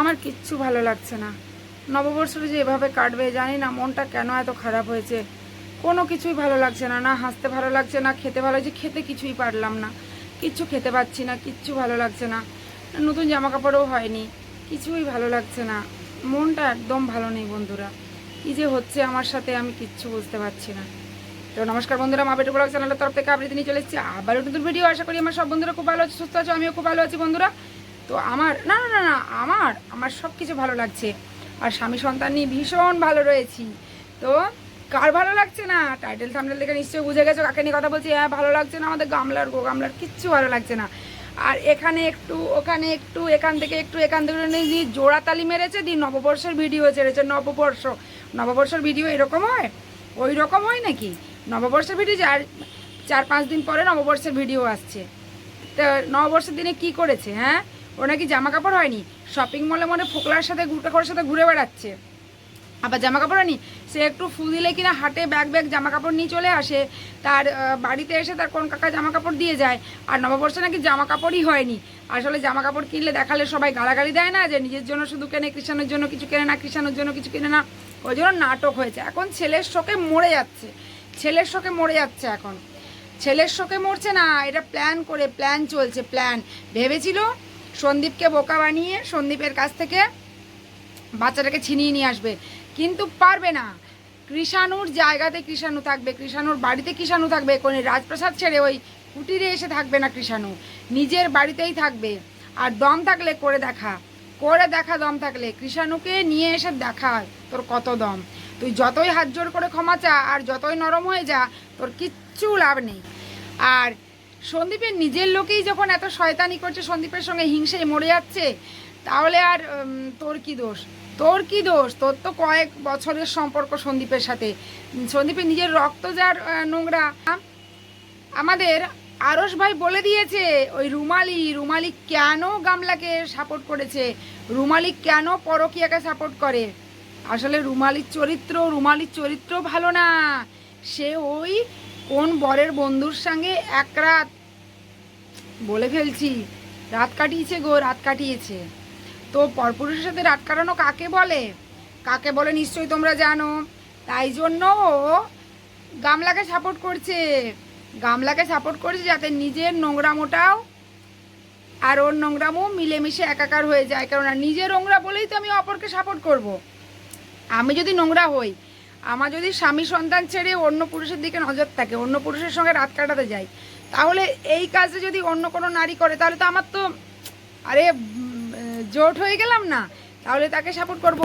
আমার কিচ্ছু ভালো লাগছে না। নববর্ষটা যে এভাবে কাটবে, জানি না মনটা কেন এত খারাপ হয়েছে। কোনো কিছুই ভালো লাগছে না না হাসতে ভালো লাগছে, না খেতে ভালো লাগছে, খেতে কিছুই পারলাম না। কিচ্ছু খেতে পাচ্ছি না, কিচ্ছু ভালো লাগছে না। নতুন জামা কাপড়ও হয়নি, কিছুই ভালো লাগছে না। মনটা একদম ভালো নেই বন্ধুরা। কী যে হচ্ছে আমার সাথে আমি কিচ্ছু বুঝতে পারছি না। তো নমস্কার বন্ধুরা মা বেটু ব্লগ চ্যানেলের তরফ থেকে আবৃত্তি নিয়ে চলে এসেছি। আবারও নতুন ভিডিও আশা করি আমার সব বন্ধুরা খুব ভালো আছে, সুস্থ আছে, আমিও খুব ভালো আছি বন্ধুরা। তো আমার, না না না না, আমার আমার সব কিছু ভালো লাগছে। আর স্বামী সন্তান নিয়ে ভীষণ ভালো রয়েছি। তো কার ভালো লাগছে না? টাইটেল থামনেল দেখে নিশ্চয়ই বুঝে গেছো কাকে নিয়ে কথা বলছি। হ্যাঁ ভালো লাগছে না আমাদের গামলার গো, গামলার কিচ্ছু ভালো লাগছে না। আর এখানে একটু, ওখানে একটু, এখান থেকে একটু, এখান থেকে দিয়ে জোড়া তালি মেরেছে দিয়ে নববর্ষের ভিডিও ছেড়েছে, নববর্ষ। নববর্ষের ভিডিও এরকম হয়? ওই রকম হয় নাকি? নববর্ষের ভিডিও চার চার, পাঁচ দিন পরে নববর্ষের ভিডিও আসছে। তো নববর্ষের দিনে কি করেছে হ্যাঁ? ও নাকি জামা কাপড় হয়নি শপিং মলে মনে ফোকলার সাথে ঘুরতে করার সাথে ঘুরে বেড়াচ্ছে। আবার জামা কাপড় হয়নি? সে একটু ফু দিলে কিনা হাটে ব্যাগ ব্যাগ জামা কাপড় নিয়ে চলে আসে। তার বাড়িতে এসে তার কোন কাকা জামা কাপড় দিয়ে যায়। আর নববর্ষে নাকি জামা কাপড়ই হয়নি। আসলে জামা কাপড় কিনলে দেখালে সবাই গালাগালি দেয় না যে নিজের জন্য শুধু কেনে কৃষাণের জন্য কিছু কেনে না কৃষাণের জন্য কিছু কেনে না। ওই জন্য নাটক হয়েছে। এখন ছেলের শোকে মরে যাচ্ছে। ছেলের শোকে মরে যাচ্ছে এখন। ছেলের শোকে মরছে না, এটা প্ল্যান করে প্ল্যান চলছে প্ল্যান ভেবেছিল সন্দীপকে বোকা বানিয়ে সন্দীপের কাছ থেকে বাচ্চাটাকে ছিনিয়ে নিয়ে আসবে। কিন্তু পারবে না। কৃষাণুর জায়গাতে কৃষাণু থাকবে, কৃষাণুর বাড়িতে কৃষাণু থাকবে কোনো রাজপ্রাসাদ ছেড়ে ওই কুটিরে এসে থাকবে না কৃষাণু। নিজের বাড়িতেই থাকবে। আর দম থাকলে করে দেখা। করে দেখা দম থাকলে কৃষাণুকে নিয়ে এসে দেখা তোর কত দম। তুই যতই হাত জোর করে ক্ষমা চা আর যতই নরম হয়ে যা, তোর কিচ্ছু লাভ নেই। আর সন্দীপের নিজের লোকেই যখন এত শয়তানি করছে, সন্দীপের সঙ্গে হিংসে মরে যাচ্ছে, তাহলে আর তোর কি দোষ? তোর কি দোষ? তোর তো কয়েক বছরের সম্পর্ক সন্দীপের সাথে। সন্দীপের নিজের রক্ত যার নোংরা। আমাদের আরস ভাই বলে দিয়েছে, ওই রুমালি রুমালি কেন গামলাকে সাপোর্ট করেছে? রুমালি কেন পরকিয়াকে সাপোর্ট করে? আসলে রুমালির চরিত্র রুমালির চরিত্র ভালো না। সে ওই কোন বরের বন্ধুর সঙ্গে এক রাত বলে ফেলছি, রাত কাটিয়েছে গো, রাত কাটিয়েছে। তো পরপুরুষের সাথে রাত কাটানো কাকে বলে? কাকে বলে নিশ্চয়ই তোমরা জানো। তাই জন্য গামলাকে সাপোর্ট করছে। গামলাকে সাপোর্ট করছে যাতে নিজের নোংরামোটাও আর ওর নোংরামও মিলেমিশে একাকার হয়ে যায়। কেননা নিজের নোংরা বলেই তো আমি অপরকে সাপোর্ট করব। আমি যদি নোংরা হই আমার যদি স্বামী সন্তান ছেড়ে অন্য পুরুষের দিকে নজর থাকে, অন্য পুরুষের সঙ্গে রাত কাটাতে যাই, তাহলে এই কাজে যদি অন্য কোনো নারী করে, তাহলে তো আমার তো, আরে জোট হয়ে গেলাম না। তাহলে তাকে সাপোর্ট করব।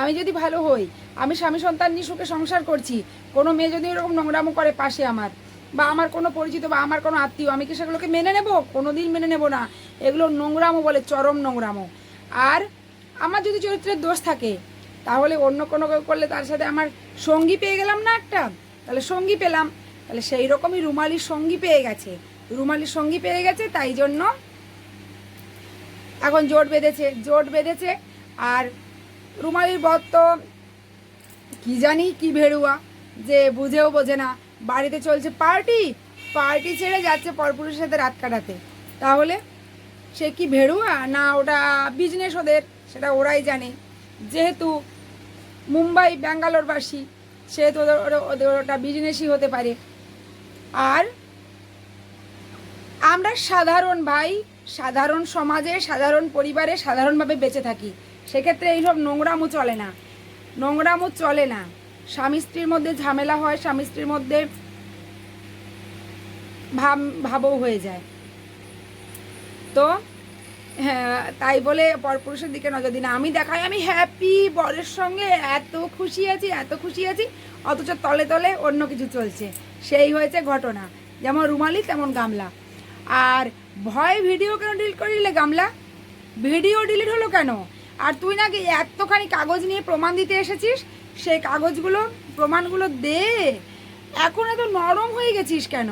আমি যদি ভালো হই, আমি স্বামী সন্তান নিয়ে সুখে সংসার করছি, কোনো মেয়ে যদি এরকম নোংরামো করে পাশে আমার, বা আমার কোনো পরিচিত বা আমার কোনো আত্মীয়, আমি কি সেগুলোকে মেনে নেব? কোনো দিন মেনে নেব না। এগুলো নোংরামো বলে, চরম নোংরামো। আর আমার যদি চরিত্রের দোষ থাকে, তাহলে অন্য কোনো করলে তার সাথে আমার সঙ্গী পেয়ে গেলাম না একটা? তাহলে সঙ্গী পেলাম। তাহলে সেই রকমই রুমালির সঙ্গী পেয়ে গেছে। রুমালির সঙ্গী পেয়ে গেছে, তাই জন্য এখন জোট বেঁধেছে জোট বেঁধেছে। আর রুমালির বর তো কি জানি কি ভেড়ুয়া, যে বুঝেও বোঝে না। বাড়িতে চলছে পার্টি পার্টি ছেড়ে যাচ্ছে পরপুরের সাথে রাত কাটাতে। তাহলে সে কি ভেড়ুয়া? না, ওটা বিজনেস ওদের, সেটা ওরাই জানে। যেহেতু মুম্বাই, ব্যাঙ্গালোরবাসী সেহেতু ওদের ওদের- ওটা বিজনেসই হতে পারে। আর আমরা সাধারণ ভাই, সাধারণ সমাজে, সাধারণ পরিবারে সাধারণভাবে বেঁচে থাকি। সেক্ষেত্রে এইসব নোংরামো চলে না। নোংরামো চলে না। স্বামী স্ত্রীর মধ্যে ঝামেলা হয়, স্বামী স্ত্রীর মধ্যে ভাব, ভাবও হয়ে যায়। তো তাই বলে পরপুরুষের দিকে নজর দিন আমি দেখাই, আমি হ্যাপি বরের সঙ্গে এত খুশি আছি, এত খুশি আছি, অথচ তলে তলে অন্য কিছু চলছে। সেই হয়েছে ঘটনা। যেমন রুমালি, তেমন গামলা। আর ভয় ভিডিও কেন ডিলিট করে দিলে গামলা? ভিডিও ডিলিট হলো কেন? আর তুই নাকি এতখানি কাগজ নিয়ে প্রমাণ দিতে এসেছিস? সেই কাগজগুলো, প্রমাণগুলো দে। এখন এত নরম হয়ে গেছিস কেন?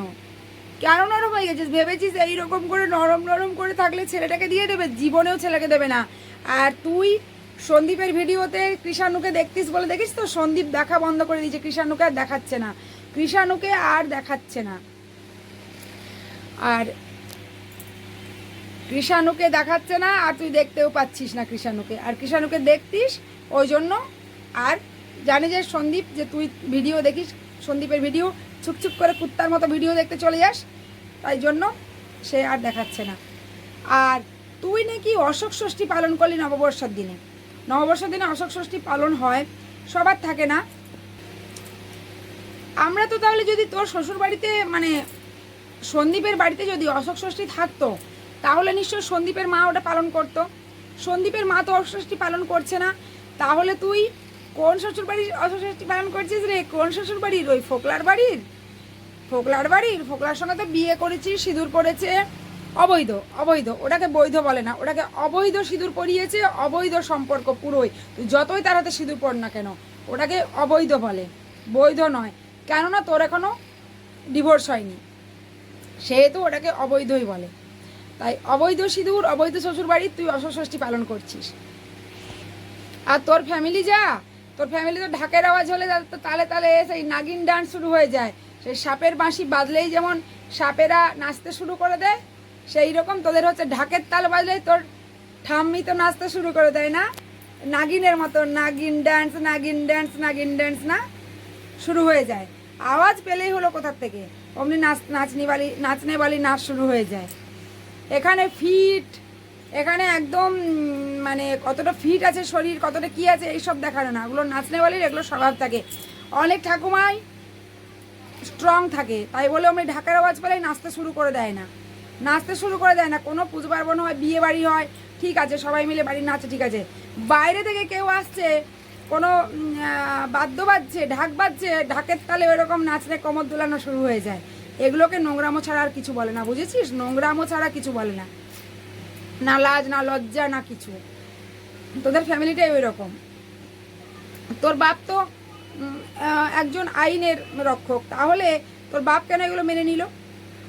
কেন নরম হয়ে গেছিস? ভেবেছিস এইরকম করে নরম নরম করে থাকলে ছেলেটাকে দিয়ে দেবে? জীবনেও ছেলেকে দেবে না। আর তুই সন্দীপের ভিডিওতে কৃষাণুকে দেখতিস বলে দেখিস তো? সন্দীপ দেখা বন্ধ করে দিয়েছে। কৃষাণুকে আর দেখাচ্ছে না। কৃষাণুকে আর দেখাচ্ছে না। আর কৃষাণুকে দেখাচ্ছে না, আর তুই দেখতেও পাচ্ছিস না কৃষাণুকে। আর কৃষাণুকে দেখতিস, ওই জন্য। আর জানি যে সন্দীপ, যে তুই ভিডিও দেখিস, সন্দীপের ভিডিও ছুকছুক করে কুত্তার মতো ভিডিও দেখতে চলে যাস। তাই জন্য সে আর দেখাচ্ছে না। আর তুই নাকি অশোক ষষ্ঠী পালন করলি নববর্ষের দিনে। নববর্ষের দিনে অশোক ষষ্ঠী পালন হয়, সবার থাকে না। আমরা তো তাহলে যদি তোর শ্বশুর বাড়িতে মানে সন্দীপের বাড়িতে যদি অশোক ষষ্ঠী থাকতো, তাহলে নিশ্চয় সন্দীপের মা ওটা পালন করতো। সন্দীপের মা তো অশোক ষষ্ঠী পালন করছে না। তাহলে তুই কোন শ্বশুর বাড়ির অশোক পালন করছিস রে? কোন শ্বশুর বাড়ির ওই ফোকলার বাড়ির? ফোকলার বাড়ির? ফোকলার সঙ্গে তো বিয়ে করেছিস সিঁদুর করেছে অবৈধ অবৈধ। ওটাকে বৈধ বলে না। ওটাকে অবৈধ সিঁদুর পরিয়েছে, অবৈধ সম্পর্ক পুরোই। তুই যতই তার হাতে সিঁদুর পড় না কেন, ওটাকে অবৈধ বলে। বৈধ নয়। কেননা তোর এখনও ডিভোর্স হয়নি। সেহেতু ওটাকে অবৈধই বলে। তাই অবৈধ সিঁদুর, অবৈধ শ্বশুর বাড়ি তুই অশ্বষষ্ঠী পালন করছিস। আর তোর ফ্যামিলি যা? তোর ফ্যামিলি তো ঢাকের আওয়াজ হলে তো তালে তালে সেই নাগিন ডান্স শুরু হয়ে যায়। সেই সাপের বাঁশি বাজলেই যেমন সাপেরা নাচতে শুরু করে দেয়, সেই রকম তোদের হচ্ছে ঢাকের তাল বাজলেই তোর ঠাম্মি তো নাচতে শুরু করে দেয় না। নাগিনের মতো নাগিন ড্যান্স নাগিন ড্যান্স নাগিন ড্যান্স না শুরু হয়ে যায়। আওয়াজ পেলেই হলো কোথার থেকে? অমনি নাচ নাচনি বালি নাচনে বালি নাচ শুরু হয়ে যায়। এখানে ফিট এখানে একদম মানে কতটা ফিট আছে শরীর, কতটা কি আছে এইসব দেখানো না। ওগুলো নাচনে বালির এগুলো স্বভাব থাকে। অনেক ঠাকুমাই স্ট্রং থাকে। তাই বলে আমি ঢাকার আওয়াজ পেলেই নাচতে শুরু করে দেয় না। নাচতে শুরু করে দেয় না। কোনো পুজো পার্বণ হয়, বিয়ে বাড়ি হয়, ঠিক আছে, সবাই মিলে বাড়ির নাচে, ঠিক আছে। বাইরে থেকে কেউ আসছে, কোনো বাদ্য বাজছে, ঢাক বাজছে, ঢাকের তালে ওইরকম নাচলে কোমর দুলানো শুরু হয়ে যায়। এগুলোকে নোংরামো ছাড়া আর কিছু বলে না, বুঝেছিস? নোংরামো ছাড়া কিছু বলে না। না লাজ, না লজ্জা, না কিছু। তোদের ফ্যামিলিটাই ওই রকম তোর বাপ তো একজন আইনের রক্ষক। তাহলে তোর বাপ কেন এগুলো মেনে নিল?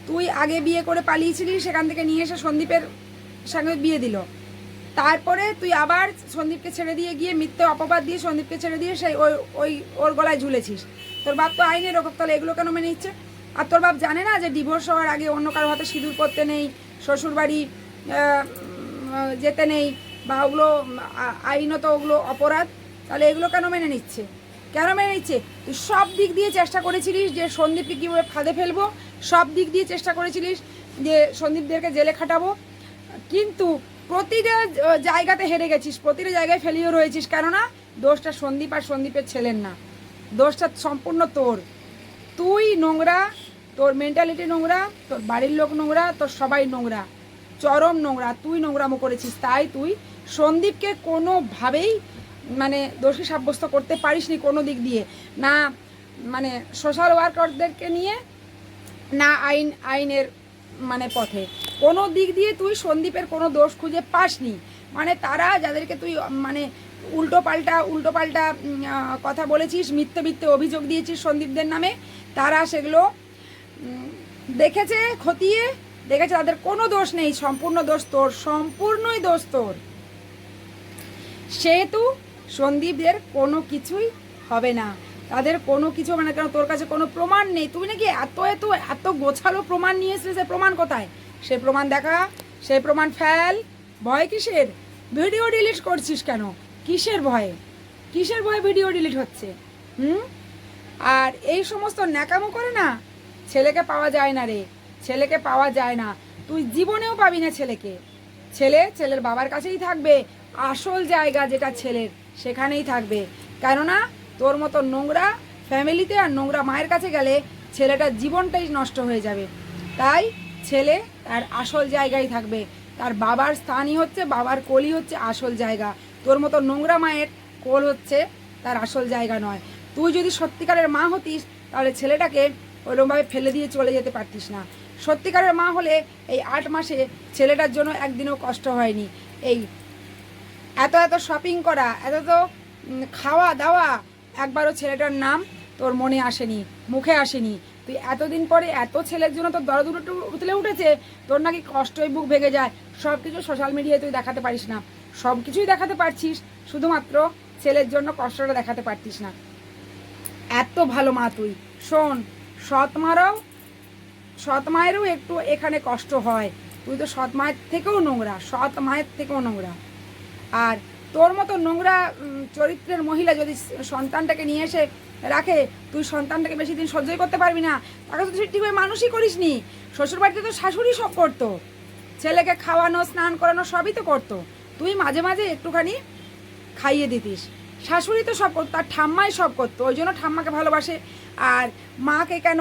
তুই আগে বিয়ে করে পালিয়েছিলি, সেখান থেকে নিয়ে এসে সন্দীপের সঙ্গে বিয়ে দিল। তারপরে তুই আবার সন্দীপকে ছেড়ে দিয়ে গিয়ে মিথ্যে অপবাদ দিয়ে সন্দীপকে ছেড়ে দিয়ে সেই ওই ওই ওর গলায় ঝুলেছিস। তোর বাপ তো আইনের রক্ষক, তাহলে এগুলো কেন মেনে নিচ্ছে? আর তোর বাপ জানে না যে ডিভোর্স হওয়ার আগে অন্য কারও হাতে সিঁদুর করতে নেই, শ্বশুরবাড়ি যেতে নেই বা ওগুলো আইনত ওগুলো অপরাধ, তাহলে এগুলো কেন মেনে নিচ্ছে? কেন মেনে নিচ্ছে? তুই সব দিক দিয়ে চেষ্টা করেছিলিস যে সন্দীপকে কীভাবে ফাঁদে ফেলব, সব দিক দিয়ে চেষ্টা করেছিলিস যে সন্দীপদেরকে জেলে খাটাবো, কিন্তু প্রতিটা জায়গাতে হেরে গেছিস, প্রতিটা জায়গায় ফেলিও রয়েছিস, কেননা দোষটা সন্দীপ আর সন্দীপের ছেলের না। দোষটা সম্পূর্ণ তোর। তুই নোংরা, তোর মেন্টালিটি নোংরা, তোর বাড়ির লোক নোংরা, তোর সবাই নোংরা। চরম নোংরা, তুই নোংরামো করেছিস, তাই তুই সন্দীপকে কোনোভাবেই মানে দোষী সাব্যস্ত করতে পারিসনি কোনো দিক দিয়ে। না মানে সোশ্যাল ওয়ার্কারদেরকে নিয়ে, না আইন, আইনের মানে পথে। কোনো দিক দিয়ে তুই সন্দীপের কোনো দোষ খুঁজে পাসনি। মানে তারা যাদেরকে তুই মানে উল্টো পাল্টা উল্টো পাল্টা কথা বলেছিস, মিথ্যে মিথ্যে অভিযোগ দিয়েছিস সন্দীপদের নামে, তারা সেগুলো দেখেছে, খতিয়ে দেখেছে, তাদের কোনো দোষ নেই, সম্পূর্ণ দোষ তোর, সম্পূর্ণই দোষ তোর। সেহেতু সন্দীপদের কোনো কিছুই হবে না। তাদের কোনো কিছু মানে কেন তোর কাছে কোনো প্রমাণ নেই? তুই নাকি এত এত এত গোছালো প্রমাণ নিয়ে এসেছিস সে প্রমাণ কোথায়? সে প্রমাণ দেখা সেই প্রমাণ ফেল। ভয় কিসের? ভিডিও ডিলিট করছিস কেন? কিসের ভয়ে? কিসের ভয়ে ভিডিও ডিলিট হচ্ছে? হুম? আর এই সমস্ত ন্যাকামো করে না, ছেলেকে পাওয়া যায় না রে। ছেলেকে পাওয়া যায় না। তুই জীবনেও পাবি না ছেলেকে। ছেলে ছেলের বাবার কাছেই থাকবে। আসল জায়গা যেটা ছেলের, সেখানেই থাকবে। কেননা তোর মতো নোংরা ফ্যামিলিতে আর নোংরা মায়ের কাছে গেলে ছেলেটার জীবনটাই নষ্ট হয়ে যাবে। তাই ছেলে তার আসল জায়গায় থাকবে। তার বাবার স্থানই হচ্ছে, বাবার কোলই হচ্ছে আসল জায়গা। তোর মতো নোংরা মায়ের কোল হচ্ছে তার আসল জায়গা নয়। তুই যদি সত্যিকারের মা হতিস, তাহলে ছেলেটাকে ওরকমভাবে ফেলে দিয়ে চলে যেতে পারতিস না। সত্যিকারের মা হলে এই আট মাসে ছেলেটার জন্য একদিনও কষ্ট হয়নি। এই এত এত শপিং করা, এত এত খাওয়া দাওয়া, একবারও ছেলেটার নাম তোর মনে আসেনি, মুখে আসেনি। তুই এতদিন পরে এত ছেলের জন্য তোর দরদ উতলে উঠেছে, তোর নাকি কষ্টই বুক ভেঙে যায়। সব কিছু সোশ্যাল মিডিয়ায় তুই দেখাতে পারিস না। সব কিছুই দেখাতে পারছিস, শুধুমাত্র ছেলের জন্য কষ্টটা দেখাতে পারতিস না। এত ভালো মা তুই। শোন, সৎ মারাও সৎ মায়েরও একটু এখানে কষ্ট হয়। তুই তো সৎ মায়ের থেকেও নোংরা, সৎ মায়ের থেকেও নোংরা। আর তোর মতো নোংরা চরিত্রের মহিলা যদি সন্তানটাকে নিয়ে এসে রাখে, তুই সন্তানটাকে বেশি দিন সহ্যই করতে পারবি না। তাকে তো তুই ঠিকভাবে মানুষই করিস নি শ্বশুর বাড়িতে তো শাশুড়ি সব করতো। ছেলেকে খাওয়ানো, স্নান করানো সবই তো করতো। তুই মাঝে মাঝে একটুখানি খাইয়ে দিতিস। শাশুড়ি তো সব করতো আর ঠাম্মাই সব করতো। ওই জন্য ঠাম্মাকে ভালোবাসে। আর মাকে কেন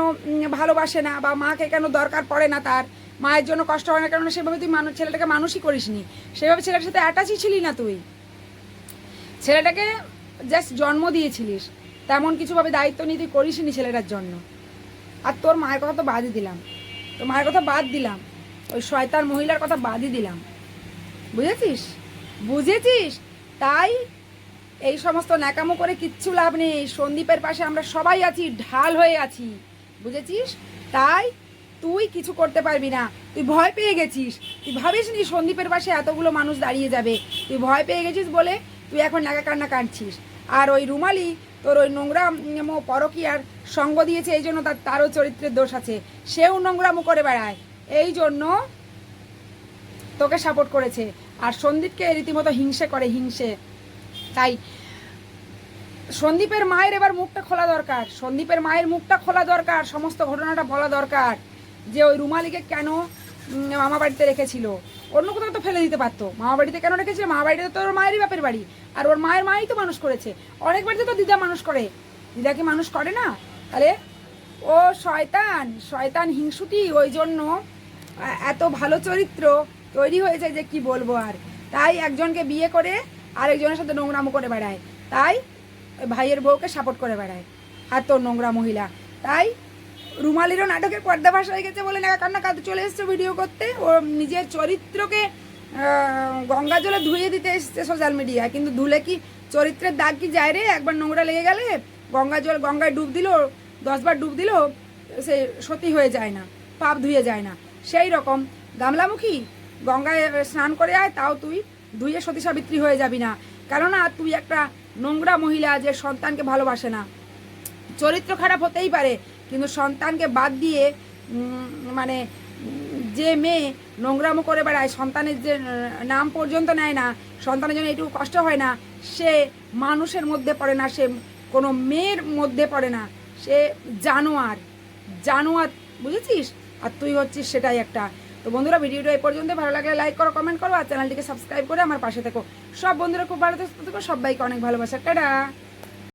ভালোবাসে না বা মাকে কেন দরকার পড়ে না তার? মায়ের জন্য কষ্ট হয় না কেন সেভাবে তুই মানুষ ছেলেটাকে মানুষই করিস নি সেভাবে ছেলেটার সাথে অ্যাটাচই ছিলি না তুই। ছেলেটাকে জাস্ট জন্ম দিয়েছিলিস। তেমন কিছুভাবে দায়িত্ব নিয়ে তুই করিস নি ছেলেটার জন্য। আর তোর মায়ের কথা তো বাদই দিলাম। তোর মায়ের কথা বাদ দিলাম। ওই শয়তান মহিলার কথা বাদই দিলাম। বুঝেছিস? বুঝেছিস? তাই এই সমস্ত ন্যাকামো করে কিচ্ছু লাভ নেই। সন্দীপের পাশে আমরা সবাই আছি, ঢাল হয়ে আছি। বুঝেছিস? তাই তুই কিছু করতে পারবি না। তুই ভয় পেয়ে গেছিস। তুই ভাবিস নি সন্দীপের পাশে এতগুলো মানুষ দাঁড়িয়ে যাবে। তুই ভয় পেয়ে গেছিস বলে তুই এখন নাকা কান্না কাঁদছিস আর ওই রুমালি তোর ওই নোংরা পরকিয়ার সঙ্গ দিয়েছে, এই জন্য তার, তারও চরিত্রের দোষ আছে। সেও নোংরামো করে বেড়ায়। এই জন্য তোকে সাপোর্ট করেছে। আর সন্দীপকে রীতিমতো হিংসে করে, হিংসে। তাই সন্দীপের মায়ের এবার মুখটা খোলা দরকার, সন্দীপের মায়ের মুখটা খোলা দরকার, সমস্ত ঘটনাটা বলা দরকার, যে ওই রুমালিকে কেন মামা বাড়িতে রেখেছিল। অন্য কোথাও তো ফেলে দিতে পারতো। মামা বাড়িতে কেন রেখেছিল? মামা বাড়িতে তো ওর মায়েরই বাপের বাড়ি। আর ওর মায়ের মাই তো মানুষ করেছে। অনেক বাড়িতে তো দিদা মানুষ করে। দিদাকে মানুষ করে না? তাহলে, ও শয়তান শয়তান হিংসুটি, ওই জন্য এত ভালো চরিত্র তৈরি হয়েছে যে কি বলব আর। তাই একজনকে বিয়ে করে আরেকজনের সাথে নোংরামো করে বেড়ায়। তাই ভাইয়ের বউকে সাপোর্ট করে বেড়ায়। আর তোর নোংরা মহিলা। তাই রুমালিরও নাটকের পর্দা ভাষা হয়ে গেছে বলে না কান্না কাঁদতে চলে এসছে ভিডিও করতে। ও নিজের চরিত্রকে গঙ্গা জলে ধুয়ে দিতে এসছে সোশ্যাল মিডিয়ায় কিন্তু ধুলে কি চরিত্রের দাগ কি যায় রে? একবার নোংরা লেগে গেলে গঙ্গা জল, গঙ্গায় ডুব দিল, দশবার ডুব দিল, সে সতী হয়ে যায় না, পাপ ধুয়ে যায় না। সেই রকম। গামলামুখী, গঙ্গায় স্নান করে আয়, তাও তুই ধুয়ে সতী সাবিত্রী হয়ে যাবি না। কেননা তুই একটা নোংরা মহিলা যে সন্তানকে ভালোবাসে না। চরিত্র খারাপ হতেই পারে, কিন্তু সন্তানকে বাদ দিয়ে মানে যে মেয়ে নোংরামো করে বেড়ায়, সন্তানের যে নাম পর্যন্ত নেয় না, সন্তানের জন্য এটুকু কষ্ট হয় না, সে মানুষের মধ্যে পড়ে না, সে কোনো মেয়ের মধ্যে পড়ে না, সে জানোয়ার। জানোয়ার, বুঝেছিস? আর তুই হচ্ছিস সেটাই একটা তো বন্ধুরা, ভিডিওটা এই পর্যন্ত ভালো লাগলে লাইক করো কমেন্ট করো, আর চ্যানেলটিকে সাবস্ক্রাইব করে আমার পাশে থেকো। সব বন্ধুরা, খুব ভালো থেকো, সবাইকে অনেক ভালোবাসা। টাটা!